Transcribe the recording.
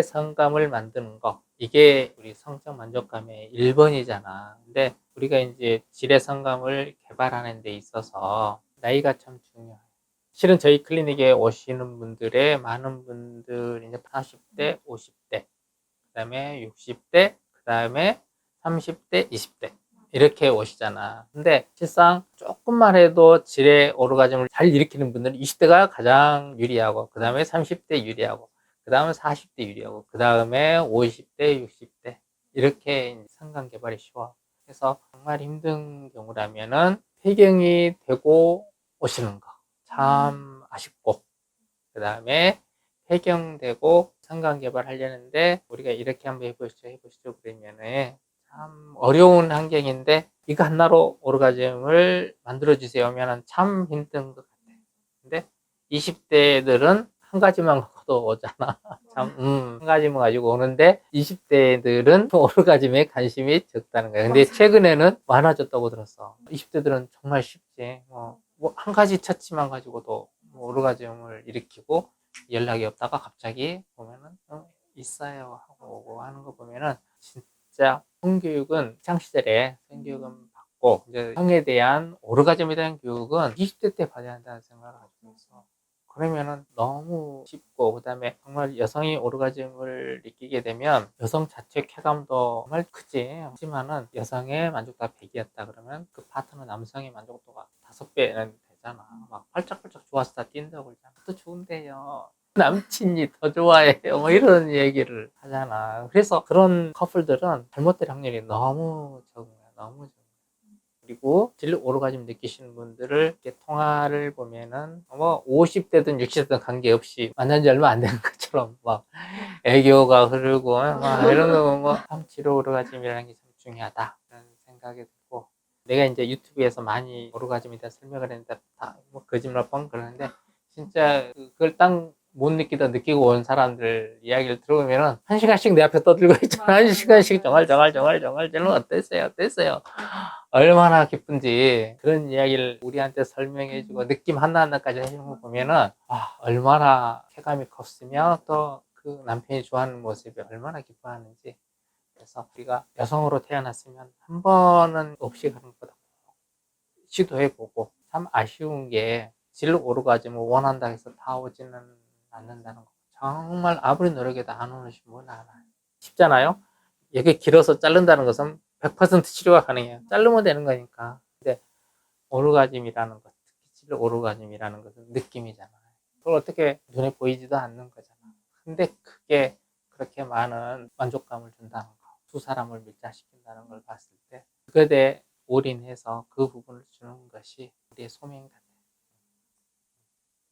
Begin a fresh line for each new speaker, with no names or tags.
성감을 만드는 거 이게 우리 성적 만족감의 1번이잖아. 근데 우리가 이제 성감을 개발하는 데 있어서 나이가 참 중요해. 실은 저희 클리닉에 오시는 분들의 많은 분들 이제 40대, 50대, 그다음에 60대, 그다음에 30대, 20대 이렇게 오시잖아. 근데 실상 조금만 해도 질의 오르가즘을 잘 일으키는 분들은 20대가 가장 유리하고 그다음에 30대 유리하고 그 다음에 40대 유리하고 그 다음에 50대, 60대 이렇게 성관 개발이 쉬워. 그래서 정말 힘든 경우라면은 폐경이 되고 오시는 거 참 아쉽고 그 다음에 폐경되고 성관 개발하려는데 우리가 이렇게 한번 해보시죠 해보시죠 그러면은 참 어려운 환경인데 이거 하나로 오르가즘을 만들어 주세요 하면은 참 힘든 것 같아 근데 20대들은 한 가지만 갖고도 오잖아. 참, 음, 한 가지만 가지고 오는데 20대들은 오르가즘에 관심이 적다는 거야. 근데 최근에는 많아졌다고 들었어. 20대들은 정말 쉽지. 뭐, 뭐 한 가지 처치만 가지고도 뭐 오르가즘을 일으키고 연락이 없다가 갑자기 보면은 어, 있어요 하고 오고 하는 거 보면은 진짜 성교육은 창시절에 성교육은 받고 이제 성에 대한 오르가즘에 대한 교육은 20대 때 받아야 한다는 생각을 가지고 있어. 그러면은 너무 쉽고 그다음에 정말 여성이 오르가즘을 느끼게 되면 여성 자체 쾌감도 정말 크지. 하지만은 여성의 만족도가 100이었다 그러면 그 파트너 남성의 만족도가 다섯 배는 되잖아. 막 팔짝팔짝 좋아서 다 뛴다고 그러잖아. 또 좋은데요. 남친이 더 좋아해요. 뭐 이런 얘기를 하잖아. 그래서 그런 커플들은 잘못될 확률이 너무 적은 거야. 너무 적은. 그리고 질 오르가즘 느끼시는 분들을 이렇게 통화를 보면은 뭐 50대든 60대든 관계없이 만난 지 얼마 안 되는 것처럼 막 애교가 흐르고 막 이런 거뭐 질 오르가즘이라는 게 참 중요하다. 그런 생각이 들고 내가 이제 유튜브에서 많이 오르가즘에 대해 설명을 했는데 다 뭐 거짓말 뻥 그러는데 진짜 그걸 딱 못 느끼다 느끼고 온 사람들 이야기를 들어보면은 한 시간씩 내 앞에 떠들고 있잖아. 한 시간씩 정말 정말 정말 정말 저는 어땠어요? 어땠어요 얼마나 기쁜지 그런 이야기를 우리한테 설명해주고 느낌 하나하나까지 해주는 거 보면은 아 얼마나 쾌감이 컸으며 또 그 남편이 좋아하는 모습이 얼마나 기뻐하는지. 그래서 우리가 여성으로 태어났으면 한 번은 없이 가는 것보다 시도해보고 참 아쉬운 게질 오르가즘을 원한다 해서 다 오지는 않는다는 거. 정말 아무리 노력해도 안 오는 신분 알아요. 쉽잖아요? 이게 길어서 자른다는 것은 100% 치료가 가능해요. 자르면 되는 거니까. 근데 오르가즘이라는 것 특히 질 오르가즘이라는 것은 느낌이잖아요. 그걸 어떻게 눈에 보이지도 않는 거잖아. 근데 그게 그렇게 많은 만족감을 준다는 거 두 사람을 밀착시킨다는 걸 봤을 때 그에 대해 올인해서 그 부분을 주는 것이 우리의 소명 같은